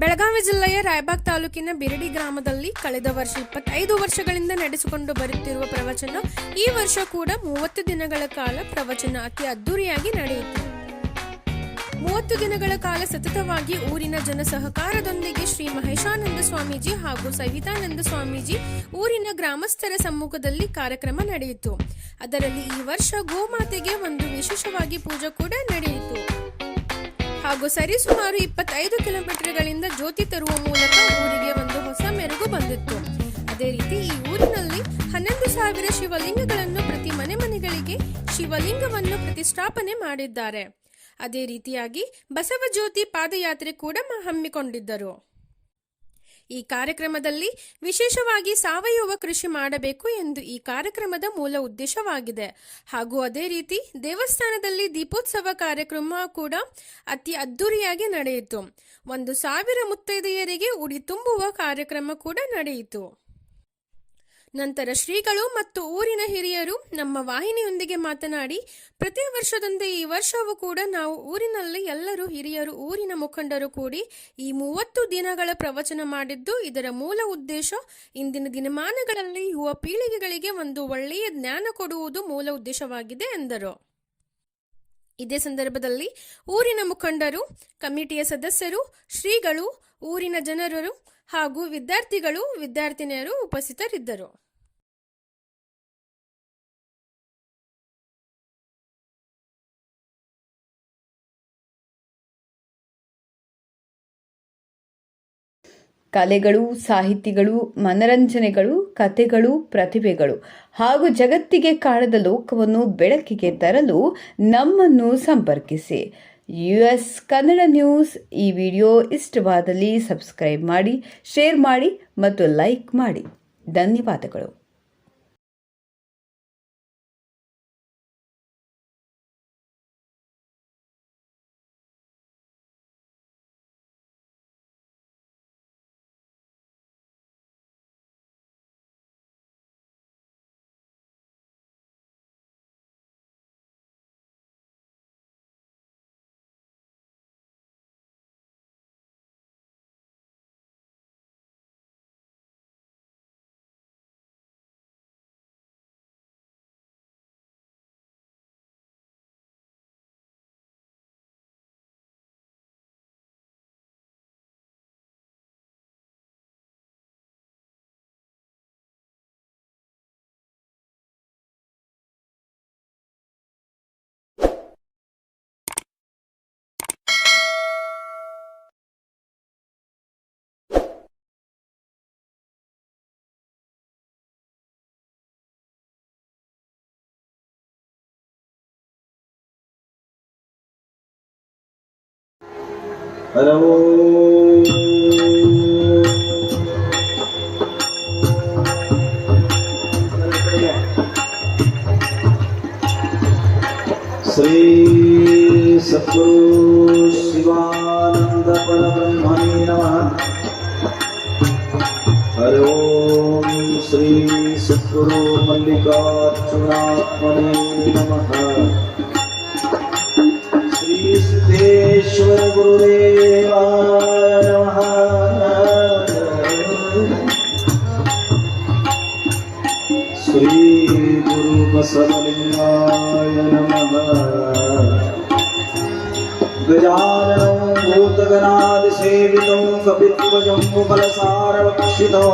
ಬೆಳಗಾವಿ ಜಿಲ್ಲೆಯ ರಾಯಬಾಗ್ ತಾಲೂಕಿನ ಬಿರಡಿ ಗ್ರಾಮದಲ್ಲಿ ಕಳೆದ ವರ್ಷ ಇಪ್ಪತ್ತೈದು ವರ್ಷಗಳಿಂದ ನಡೆಸಿಕೊಂಡು ಬರುತ್ತಿರುವ ಪ್ರವಚನ, ಈ ವರ್ಷ ಕೂಡ ಮೂವತ್ತು ದಿನಗಳ ಕಾಲ ಪ್ರವಚನ ಅತಿ ಅದ್ದೂರಿಯಾಗಿ ನಡೆಯಿತು ಮೂವತ್ತು ದಿನಗಳ ಕಾಲ ಸತತವಾಗಿ ಊರಿನ ಜನ ಸಹಕಾರದೊಂದಿಗೆ ಶ್ರೀ ಮಹೇಶಾನಂದ ಸ್ವಾಮೀಜಿ ಹಾಗೂ ಸವಿತಾನಂದ ಸ್ವಾಮೀಜಿ ಊರಿನ ಗ್ರಾಮಸ್ಥರ ಸಮ್ಮುಖದಲ್ಲಿ ಕಾರ್ಯಕ್ರಮ ನಡೆಯಿತು. ಅದರಲ್ಲಿ ಈ ವರ್ಷ ಗೋಮಾತೆಗೆ ಒಂದು ವಿಶೇಷವಾಗಿ ಪೂಜೆ ಕೂಡ ನಡೆಯಿತು. ಹಾಗೂ ಸರಿಸುಮಾರು ಇಪ್ಪತ್ತೈದು ಕಿಲೋಮೀಟರ್ಗಳಿಂದ ಜ್ಯೋತಿ ತರುವ ಮೂಲಕ ಊರಿಗೆ ಒಂದು ಹೊಸ ಮೆರುಗು ಬಂದಿತ್ತು. ಅದೇ ರೀತಿ ಈ ಊರಿನಲ್ಲಿ ಹನ್ನೊಂದು ಸಾವಿರ ಶಿವಲಿಂಗಗಳನ್ನು ಪ್ರತಿ ಮನೆ ಮನೆಗಳಿಗೆ ಶಿವಲಿಂಗವನ್ನು ಪ್ರತಿಷ್ಠಾಪನೆ ಮಾಡಿದ್ದಾರೆ. ಅದೇ ರೀತಿಯಾಗಿ ಬಸವ ಜ್ಯೋತಿ ಪಾದಯಾತ್ರೆ ಕೂಡ ಹಮ್ಮಿಕೊಂಡಿದ್ದರು. ಈ ಕಾರ್ಯಕ್ರಮದಲ್ಲಿ ವಿಶೇಷವಾಗಿ ಸಾವಯವ ಕೃಷಿ ಮಾಡಬೇಕು ಎಂದು ಈ ಕಾರ್ಯಕ್ರಮದ ಮೂಲ ಉದ್ದೇಶವಾಗಿದೆ. ಹಾಗೂ ಅದೇ ರೀತಿ ದೇವಸ್ಥಾನದಲ್ಲಿ ದೀಪೋತ್ಸವ ಕಾರ್ಯಕ್ರಮ ಕೂಡ ಅತಿ ಅದ್ದೂರಿಯಾಗಿ ನಡೆಯಿತು. ಒಂದು ಸಾವಿರ ಮುತ್ತೈದೆಯರಿಗೆ ಉಡಿ ತುಂಬುವ ಕಾರ್ಯಕ್ರಮ ಕೂಡ ನಡೆಯಿತು. ನಂತರ ಶ್ರೀಗಳು ಮತ್ತು ಊರಿನ ಹಿರಿಯರು ನಮ್ಮ ವಾಹಿನಿಯೊಂದಿಗೆ ಮಾತನಾಡಿ, ಪ್ರತಿ ವರ್ಷದಂತೆ ಈ ವರ್ಷವೂ ಕೂಡ ನಾವು ಊರಿನಲ್ಲಿ ಎಲ್ಲರೂ ಹಿರಿಯರು, ಊರಿನ ಮುಖಂಡರು ಕೂಡಿ ಈ ಮೂವತ್ತು ದಿನಗಳ ಪ್ರವಚನ ಮಾಡಿದ್ದು, ಇದರ ಮೂಲ ಉದ್ದೇಶ ಇಂದಿನ ದಿನಮಾನಗಳಲ್ಲಿ ಯುವ ಪೀಳಿಗೆಗಳಿಗೆ ಒಂದು ಒಳ್ಳೆಯ ಜ್ಞಾನ ಕೊಡುವುದು ಮೂಲ ಉದ್ದೇಶವಾಗಿದೆ ಎಂದರು. ಇದೇ ಸಂದರ್ಭದಲ್ಲಿ ಊರಿನ ಮುಖಂಡರು, ಕಮಿಟಿಯ ಸದಸ್ಯರು, ಶ್ರೀಗಳು, ಊರಿನ ಜನರು ಹಾಗೂ ವಿದ್ಯಾರ್ಥಿಗಳು, ವಿದ್ಯಾರ್ಥಿನಿಯರು ಉಪಸ್ಥಿತರಿದ್ದರು. ಕಲೆಗಳು, ಸಾಹಿತಿಗಳು, ಮನರಂಜನೆಗಳು, ಕಥೆಗಳು, ಪ್ರತಿಭೆಗಳು ಹಾಗೂ ಜಗತ್ತಿಗೆ ಕಾಣದ ಲೋಕವನ್ನು ಬೆಳಕಿಗೆ ತರಲು ನಮ್ಮನ್ನು ಸಂಪರ್ಕಿಸಿ. ಯು ಎಸ್ ಕನ್ನಡ ನ್ಯೂಸ್ ಈ ವಿಡಿಯೋ ಇಷ್ಟವಾದಲ್ಲಿ ಸಬ್ಸ್ಕ್ರೈಬ್ ಮಾಡಿ ಶೇರ್ ಮಾಡಿ ಮತ್ತು ಲೈಕ್ ಮಾಡಿ. ಧನ್ಯವಾದಗಳು. ಹಲೋ ಶ್ರೀ ಸದ್ಗುರು ಶಿವಾನಂದ ಪರಬ್ರಹ್ಮಣೇ ನಮಃ. ಹರಿ ಓಂ ಶ್ರೀ ಸದ್ಗುರು ಮಲ್ಲಿಕಾರ್ಜುನಾತ್ಮನೇ ನಮಃ. सिद्धेश्वर गुरुदेवाय नमः श्री गुरु बसवलिंगाय नमः गजाननं भूतगणादिसेवितं कपित्वजं मुकलसारवक्षितो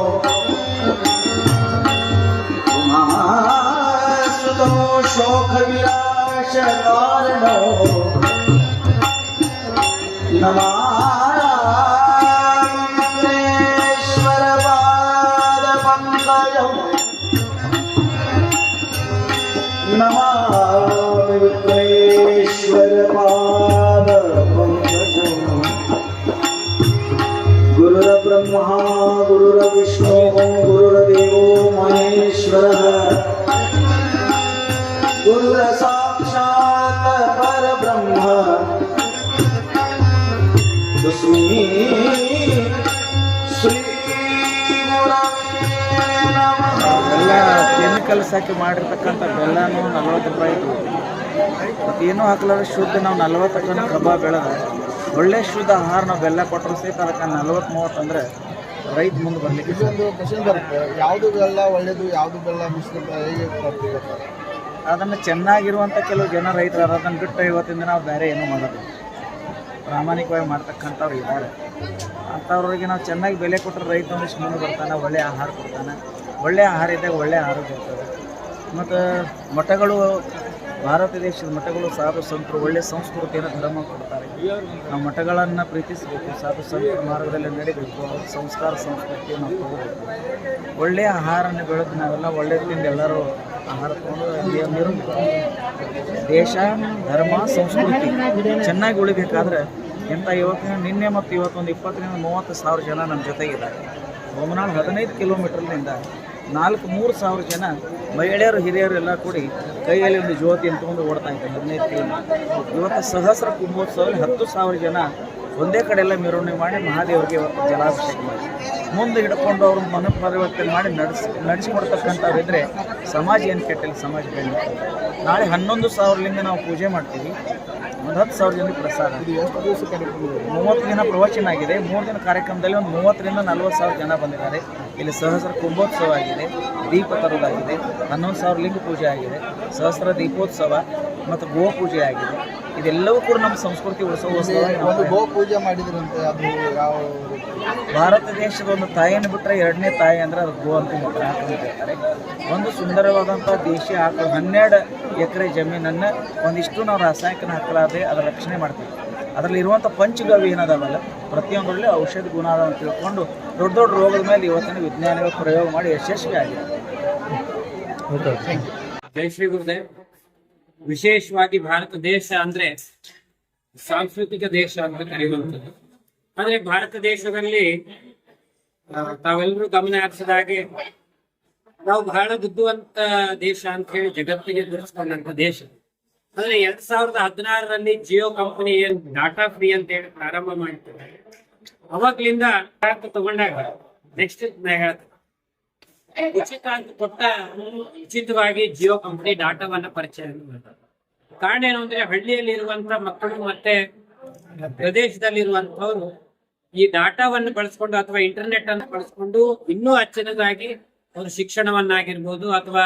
उमासुतो शोकविनाशकारणो Namah ಹಾಕಿ ಮಾಡಿರ್ತಕ್ಕಂಥ ಬೆಲ್ಲನೂ ನಲ್ವತ್ತು ರೂಪಾಯಿ ಇತ್ತು ಮತ್ತು ಏನೂ ಹಾಕಲಾರ ಶುದ್ಧ ನಾವು ನಲ್ವತ್ತು ಟನ್ ಕಬ್ಬ ಬೆಳೆದ್ರೆ ಒಳ್ಳೆ ಶುದ್ಧ ಆಹಾರ ನಾವು ಬೆಲ್ಲ ಕೊಟ್ಟರು ಸಹಿತ ಅದಕ್ಕೆ ನಲ್ವತ್ತು ಮೂವತ್ತು ಅಂದರೆ ರೈತ ಮುಂದೆ ಬರಲಿಕ್ಕೆ ಇದೊಂದು ಕ್ವಶನ್ ಬರುತ್ತೆ ಯಾವುದು ಬೆಲ್ಲ ಒಳ್ಳೆಯದು ಯಾವುದು ಬೆಲ್ಲ ಮಿಶ್ರಿತ ಹೇಗೆ? ಅದನ್ನು ಚೆನ್ನಾಗಿರುವಂಥ ಕೆಲವು ಜನ ರೈತರು ಅದನ್ನು ಬಿಟ್ಟು ಇವತ್ತಿಂದ ನಾವು ಬೇರೆ ಏನೂ ಮಾಡೋದು ಪ್ರಾಮಾಣಿಕವಾಗಿ ಮಾಡ್ತಕ್ಕಂಥವ್ರು ಇದ್ದಾರೆ ಅಂಥವ್ರಿಗೆ ನಾವು ಚೆನ್ನಾಗಿ ಬೆಲೆ ಕೊಟ್ಟರೆ ರೈತ ಒಂದಿಷ್ಟು ಮುಂದೆ ಬರ್ತಾನೆ ಒಳ್ಳೆಯ ಆಹಾರ ಕೊಡ್ತಾನೆ. ಒಳ್ಳೆಯ ಆಹಾರ ಇದ್ದಾಗ ಒಳ್ಳೆಯ ಆರೋಗ್ಯ ಇರ್ತದೆ. ಮತ್ತು ಮಠಗಳು, ಭಾರತ ದೇಶದ ಮಠಗಳು ಸಾಧು ಸಂತರು ಒಳ್ಳೆಯ ಸಂಸ್ಕೃತಿಯನ್ನು ಧರ್ಮ ಕೊಡ್ತಾರೆ. ನಾವು ಮಠಗಳನ್ನು ಪ್ರೀತಿಸಬೇಕು, ಸಾಧು ಸಂತರ ಮಾರ್ಗದಲ್ಲಿ ನಡೀಬೇಕು, ಅವ್ರ ಸಂಸ್ಕಾರ ಸಂಸ್ಕೃತಿಯನ್ನು ನಾವು ತಗೋಬೇಕು. ಒಳ್ಳೆಯ ಆಹಾರನ ಬೆಳೆದು ನಾವೆಲ್ಲ ಒಳ್ಳೆ ತಿಂದು ಎಲ್ಲರೂ ಆಹಾರ ತಗೊಂಡು ದೇಶ, ಧರ್ಮ, ಸಂಸ್ಕೃತಿ ಚೆನ್ನಾಗಿ ಉಳಿಬೇಕಾದ್ರೆ ಇಂಥ ಇವತ್ತಿನ, ನಿನ್ನೆ ಮತ್ತು ಇವತ್ತೊಂದು ಇಪ್ಪತ್ತರಿಂದ ಮೂವತ್ತು ಸಾವಿರ ಜನ ನಮ್ಮ ಜೊತೆಗಿದ್ದಾರೆ. ಬೊಮ್ಮನಾಳು ಹದಿನೈದು ಕಿಲೋಮೀಟರ್ನಿಂದ ನಾಲ್ಕು, ಮೂರು ಸಾವಿರ ಜನ ಮಹಿಳೆಯರು, ಹಿರಿಯರು ಎಲ್ಲ ಕೂಡಿ ಕೈಯಲ್ಲಿ ಒಂದು ಜ್ಯೋತಿ ಅಂತಕೊಂಡು ಓಡ್ತಾ ಇದ್ದಾರೆ ಹದಿನೈದು ಕಿಲೋಮೀಟರ್ ಇವತ್ತು ಸಹಸ್ರ ಕುಂಭೋತ್ಸವದಲ್ಲಿ ಹತ್ತು ಸಾವಿರ ಜನ ಒಂದೇ ಕಡೆ ಎಲ್ಲ ಮೆರವಣಿಗೆ ಮಾಡಿ ಮಹಾದೇವರಿಗೆ ಇವತ್ತು ಜಲಾಭಿಷೇಕ ಮಾಡಿ ಮುಂದೆ ಹಿಡ್ಕೊಂಡು ಅವ್ರ ಮನ ಪರಿವರ್ತನೆ ಮಾಡಿ ನಡೆಸಿ, ನಡೆಸಿಕೊಡ್ತಕ್ಕಂಥವ್ರಿದ್ರೆ ಸಮಾಜ ಏನು ಕೆಟ್ಟಿಲ್ಲ, ಸಮಾಜ ಬೆಳೆಯುತ್ತೆ ನಾಳೆ ಹನ್ನೊಂದು ಸಾವಿರಲಿಂದ ನಾವು ಪೂಜೆ ಮಾಡ್ತೀವಿ. ಒಂದು ಹತ್ತು ಸಾವಿರ ಜನಕ್ಕೆ ಪ್ರಸಾದ? ಮೂವತ್ತು ದಿನ ಪ್ರವಚನ ಆಗಿದೆ ಮೂರು ದಿನ ಕಾರ್ಯಕ್ರಮದಲ್ಲಿ ಒಂದು ಮೂವತ್ತರಿಂದ ನಲ್ವತ್ತು ಸಾವಿರ ಜನ ಬಂದಿದ್ದಾರೆ. ಇಲ್ಲಿ ಸಹಸ್ರ ಕುಂಭೋತ್ಸವ ಆಗಿದೆ. ದೀಪ ತರೋದಾಗಿದೆ ಹನ್ನೊಂದು ಸಾವಿರ ಲಿಂಗ ಪೂಜೆ ಆಗಿದೆ. ಸಹಸ್ರ ದೀಪೋತ್ಸವ ಮತ್ತು ಗೋ ಪೂಜೆ ಆಗಿದೆ. ಇದೆಲ್ಲವೂ ಕೂಡ ನಮ್ಮ ಸಂಸ್ಕೃತಿ ಒಂದು ಗೋ ಪೂಜೆ ಮಾಡಿದ್ರಂತೆ ಅದು ಯಾವ ಭಾರತ ದೇಶದ ಒಂದು ತಾಯಿಯನ್ನು ಬಿಟ್ಟರೆ ಎರಡನೇ ತಾಯಿ ಅಂದರೆ ಅದು ಗೋ ಅಂತ ಹೇಳ್ತಾರೆ ಆಕಳು ಅಂತ ಹೇಳ್ತಾರೆ. ಒಂದು ಸುಂದರವಾದಂಥ ದೇಶೀಯ ಆಕಳು ಹನ್ನೆರಡು ಎಕರೆ ಜಮೀನನ್ನು ಒಂದಿಷ್ಟು ನಾವು ರಾಸಾಯನಿಕ ಹಾಕಲಾರದೆ ಅದರ ರಕ್ಷಣೆ ಮಾಡ್ತೀವಿ. ಅದರಲ್ಲಿ ಇರುವಂಥ ಪಂಚಗವ್ಯ ಏನದಾವಲ್ಲ ಪ್ರತಿಯೊಂದರಲ್ಲಿ ಔಷಧಿ ಗುಣ ಅದ ಅಂತ ತಿಳ್ಕೊಂಡು ದೊಡ್ಡ ದೊಡ್ಡ ರೋಗದ ಮೇಲೆ ಇವತ್ತಿನ ವಿಜ್ಞಾನಿಗಳು ಪ್ರಯೋಗ ಮಾಡಿ ಯಶಸ್ವಿ ಆಗಿದೆ ಜೈ ಶ್ರೀ ಗುರುದೇವ್. ವಿಶೇಷವಾಗಿ ಭಾರತ ದೇಶ ಅಂದ್ರೆ ಸಾಂಸ್ಕೃತಿಕ ದೇಶ ಅಂತ ಕರೆಯುವಂಥದ್ದು. ಆದ್ರೆ ಭಾರತ ದೇಶದಲ್ಲಿ ತಾವೆಲ್ಲರೂ ಗಮನ ಹರಿಸಿದ ಹಾಗೆ ನಾವು ಬಹಳ ದುಡ್ಡುವಂತ ದೇಶ ಅಂತ ಹೇಳಿ ಜಗತ್ತಿಗೆ ತಿಳಿಸ್ಕೊಂಡಂತ ದೇಶ. ಅಂದ್ರೆ ಎರಡ್ ಸಾವಿರದ ಹದಿನಾರರಲ್ಲಿ ಜಿಯೋ ಕಂಪನಿ ಏನ್ ಡಾಟಾ ಫ್ರೀ ಅಂತ ಹೇಳಿ ಪ್ರಾರಂಭ ಮಾಡ್ತಾರೆ ಅವಾಗ್ಲಿಂದ ತಗೊಂಡಾಗ, ನೆಕ್ಸ್ಟ್ ಹೇಳ್ತಾರೆ ಉಚಿತ ಕೊಟ್ಟ ಉಚಿತವಾಗಿ ಜಿಯೋ ಕಂಪನಿ ಡಾಟಾವನ್ನ ಪರಿಚಯ ಕಾರಣ ಏನು ಅಂದ್ರೆ ಹಳ್ಳಿಯಲ್ಲಿ ಇರುವಂತ ಮಕ್ಕಳು ಮತ್ತೆ ಪ್ರದೇಶದಲ್ಲಿ ಇರುವಂತವರು ಈ ಡಾಟಾವನ್ನು ಬಳಸ್ಕೊಂಡು ಅಥವಾ ಇಂಟರ್ನೆಟ್ ಅನ್ನು ಬಳಸ್ಕೊಂಡು ಇನ್ನೂ ಅಚ್ಚನದಾಗಿ ಅವರು ಶಿಕ್ಷಣವನ್ನಾಗಿರ್ಬೋದು ಅಥವಾ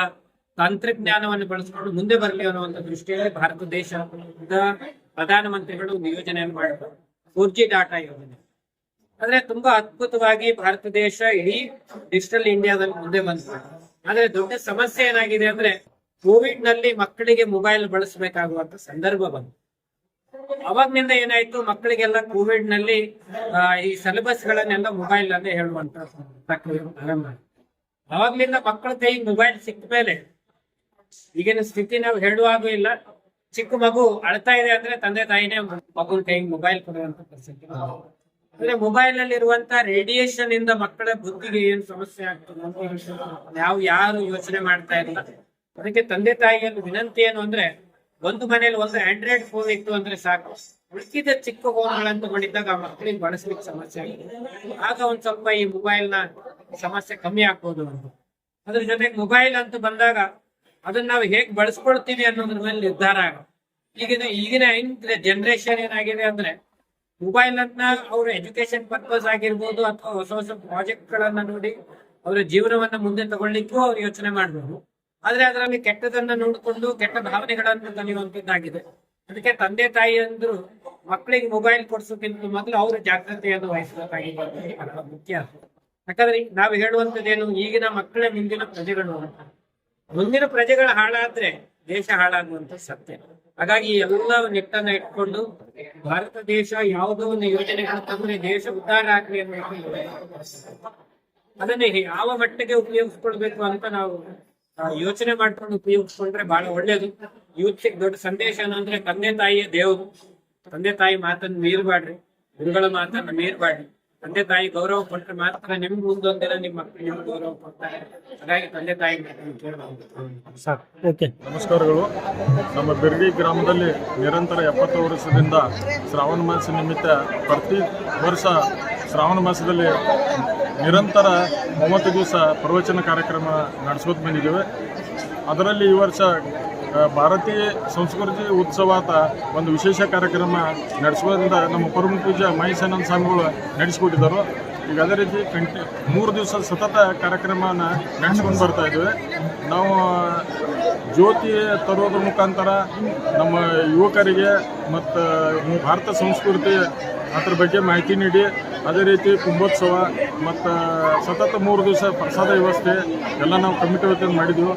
ತಂತ್ರಜ್ಞಾನವನ್ನು ಬಳಸ್ಕೊಂಡು ಮುಂದೆ ಬರಲಿ ಅನ್ನುವಂಥ ದೃಷ್ಟಿಯಲ್ಲಿ ಭಾರತ ದೇಶದ ಪ್ರಧಾನಮಂತ್ರಿಗಳು ಒಂದು ಯೋಜನೆಯನ್ನು ಮಾಡಿದ್ರು. ಫೋರ್ ಜಿ ಡಾಟಾ ಯೋಜನೆ. ಆದ್ರೆ ತುಂಬಾ ಅದ್ಭುತವಾಗಿ ಭಾರತ ದೇಶ ಇಡೀ ಡಿಜಿಟಲ್ ಇಂಡಿಯಾದಲ್ಲಿ ಮುಂದೆ ಬಂದಿದೆ. ಆದ್ರೆ ದೊಡ್ಡ ಸಮಸ್ಯೆ ಏನಾಗಿದೆ ಅಂದ್ರೆ ಕೋವಿಡ್ನಲ್ಲಿ ಮಕ್ಕಳಿಗೆ ಮೊಬೈಲ್ ಬಳಸಬೇಕಾಗುವಂತ ಸಂದರ್ಭ ಬಂತು. ಅವಾಗ್ನಿಂದ ಏನಾಯ್ತು? ಮಕ್ಕಳಿಗೆಲ್ಲ ಕೋವಿಡ್ನಲ್ಲಿ ಈ ಸಿಲೆಬಸ್ ಗಳನ್ನೆಲ್ಲ ಮೊಬೈಲ್ ಅಲ್ಲೇ ಹೇಳುವಂತ ಆರಂಭ. ಅವಾಗ್ಲಿಂದ ಮಕ್ಕಳ ಕೈ ಮೊಬೈಲ್ ಸಿಕ್ಕ ಮೇಲೆ. ಈಗಿನ ಸ್ಥಿತಿ ನಾವು ಹೇಳುವಾಗೂ ಇಲ್ಲ. ಚಿಕ್ಕ ಮಗು ಅಳ್ತಾ ಇದೆ ಅಂದ್ರೆ ತಂದೆ ತಾಯಿನೇ ಮಗುನ ಕೈ ಮೊಬೈಲ್ ಕೊಡುವಂತ ಪರಿಸ್ಥಿತಿ. ಅಂದ್ರೆ ಮೊಬೈಲ್ನಲ್ಲಿ ಇರುವಂತ ರೇಡಿಯೇಷನ್ ಇಂದ ಮಕ್ಕಳ ಬುದ್ಧಿಗೆ ಏನ್ ಸಮಸ್ಯೆ ಆಗ್ತದೆ ಯಾವ ಯಾರು ಯೋಚನೆ ಮಾಡ್ತಾ ಇಲ್ಲ. ಅದಕ್ಕೆ ತಂದೆ ತಾಯಿಯಲ್ಲಿ ವಿನಂತಿ ಏನು ಅಂದ್ರೆ, ಒಂದು ಮನೇಲಿ ಒಂದು ಆಂಡ್ರಾಯ್ಡ್ ಫೋನ್ ಇತ್ತು ಅಂದ್ರೆ ಸಾಕು. ಉಳಿಸಿದ ಚಿಕ್ಕ ಫೋನ್ಗಳನ್ನು ತಗೊಂಡಿದ್ದಾಗ ಆ ಮಕ್ಕಳಿಗೆ ಬಳಸ್ಲಿಕ್ಕೆ ಸಮಸ್ಯೆ ಆಗಿದೆ ಆಗ ಒಂದ್ ಸ್ವಲ್ಪ ಈ ಮೊಬೈಲ್ನ ಸಮಸ್ಯೆ ಕಮ್ಮಿ ಆಗ್ಬೋದು ಅದ್ರ ಜೊತೆಗೆ ಮೊಬೈಲ್ ಅಂತ ಬಂದಾಗ ಅದನ್ನ ನಾವು ಹೇಗ್ ಬಳಸ್ಕೊಳ್ತೀವಿ ಅನ್ನೋದ್ರ ಮೇಲೆ ನಿರ್ಧಾರ ಆಗ ಈಗಿನ ಈಗಿನ ಜನರೇಷನ್ ಏನಾಗಿದೆ ಅಂದ್ರೆ ಮೊಬೈಲ್ ಅನ್ನ ಅವ್ರ ಎಜುಕೇಶನ್ ಪರ್ಪಸ್ ಆಗಿರ್ಬೋದು ಅಥವಾ ಹೊಸ ಹೊಸ ಪ್ರಾಜೆಕ್ಟ್ ಗಳನ್ನ ನೋಡಿ ಅವರ ಜೀವನವನ್ನ ಮುಂದೆ ತಗೊಳ್ಳಿಕ್ಕೂ ಅವ್ರು ಯೋಚನೆ ಮಾಡಬಹುದು ಆದ್ರೆ ಅದರಲ್ಲಿ ಕೆಟ್ಟದನ್ನ ನೋಡಿಕೊಂಡು ಕೆಟ್ಟ ಭಾವನೆಗಳನ್ನು ಕಲಿಯುವಂತದ್ದಾಗಿದೆ ಅದಕ್ಕೆ ತಂದೆ ತಾಯಿ ಅಂದ್ರು ಮಕ್ಕಳಿಗೆ ಮೊಬೈಲ್ ಕೊಡ್ಸೋಕ್ಕಿಂತ ಮೊದಲು ಅವರು ಜಾಗ್ರತೆಯನ್ನು ವಹಿಸಬೇಕಾಗಿದೆ ಬಹಳ ಮುಖ್ಯ. ಯಾಕಂದ್ರೆ ನಾವು ಹೇಳುವಂತದ್ದೇನು ಈಗಿನ ಮಕ್ಕಳ ಮುಂದಿನ ಪ್ರಜೆಗಳು. ಮುಂದಿನ ಪ್ರಜೆಗಳ ಹಾಳಾದ್ರೆ ದೇಶ ಹಾಳಾಗುವಂತ ಸತ್ಯ. ಹಾಗಾಗಿ ಎಲ್ಲ ನೆಟ್ಟನ್ನ ಇಟ್ಕೊಂಡು ಭಾರತ ದೇಶ ಯಾವುದೋ ಒಂದು ಯೋಜನೆಗಳು ತಂದ್ರೆ ದೇಶ ಉದ್ಧಾರ ಆಗ್ಲಿ ಅನ್ನೋ ಅದನ್ನ ಯಾವ ಮಟ್ಟಿಗೆ ಉಪಯೋಗಿಸ್ಕೊಳ್ಬೇಕು ಅಂತ ನಾವು ಯೋಚನೆ ಮಾಡ್ಕೊಂಡು ಉಪಯೋಗಿಸ್ಕೊಂಡ್ರೆ ಬಹಳ ಒಳ್ಳೇದು. ಯೂತ್ಗೆ ದೊಡ್ಡ ಸಂದೇಶ ಏನಂದ್ರೆ ತಂದೆ ತಾಯಿಯೇ ದೇವರು. ತಂದೆ ತಾಯಿ ಮಾತನ್ನು ಮೀರ್ಬಾಡ್ರಿ, ಗುರುಗಳ ಮಾತನ್ನು ಮೀರ್ಬಾಡ್ರಿ. ತಂದೆ ತಾಯಿ ಗೌರವ ಕೊಟ್ಟರೆ ಮಾತ್ರ ನಿಮ್ಗೆ ಮುಂದೊಂದಿನ ನಿಮ್ಮ ಮಕ್ಕಳು ನಿಮ್ಗೆ ಗೌರವ ಕೊಡ್ತಾರೆ. ಹಾಗಾಗಿ ತಂದೆ ತಾಯಿ ಕೇಳಬಹುದು ನಮಸ್ಕಾರಗಳು. ನಮ್ಮ ಬಿರ್ಗಿ ಗ್ರಾಮದಲ್ಲಿ ನಿರಂತರ ಎಪ್ಪತ್ತು ವರ್ಷದಿಂದ ಶ್ರಾವಣ ಮಾಸ ನಿಮಿತ್ತ ಪ್ರತಿ ವರ್ಷ ಶ್ರಾವಣ ಮಾಸದಲ್ಲಿ ನಿರಂತರ ಮೂವತ್ತು ದಿವಸ ಪ್ರವಚನ ಕಾರ್ಯಕ್ರಮ ನಡೆಸ್ಕೊತ ಬಂದಿದ್ದೇವೆ. ಅದರಲ್ಲಿ ಈ ವರ್ಷ ಭಾರತೀಯ ಸಂಸ್ಕೃತಿ ಉತ್ಸವಾತ ಒಂದು ವಿಶೇಷ ಕಾರ್ಯಕ್ರಮ ನಡೆಸುವುದರಿಂದ ನಮ್ಮ ಪರಮ ಪೂಜ ಮಹೇಶಾನಂದ ಸ್ವಾಮಿಗಳು ನಡೆಸಿಕೊಟ್ಟಿದ್ದರು. ಈಗ ಅದೇ ರೀತಿ ಕಂಟಿ, ಮೂರು ದಿವಸ ಸತತ ಕಾರ್ಯಕ್ರಮನ ನಡೆಸ್ಕೊಂಡು ಬರ್ತಾ ಇದ್ದೇವೆ. ನಾವು ಜ್ಯೋತಿ ತರೋದ್ರ ಮುಖಾಂತರ ನಮ್ಮ ಯುವಕರಿಗೆ ಮತ್ತು ಭಾರತ ಸಂಸ್ಕೃತಿ ಅದ್ರ ಬಗ್ಗೆ ಮಾಹಿತಿ ನೀಡಿ, ಅದೇ ರೀತಿ ಕುಂಭೋತ್ಸವ ಮತ್ತು ಸತತ ಮೂರು ದಿವಸ ಪ್ರಸಾದ ವ್ಯವಸ್ಥೆ ಎಲ್ಲ ನಾವು ಕಮಿಟಿ ವತಿಯಿಂದ ಮಾಡಿದ್ವು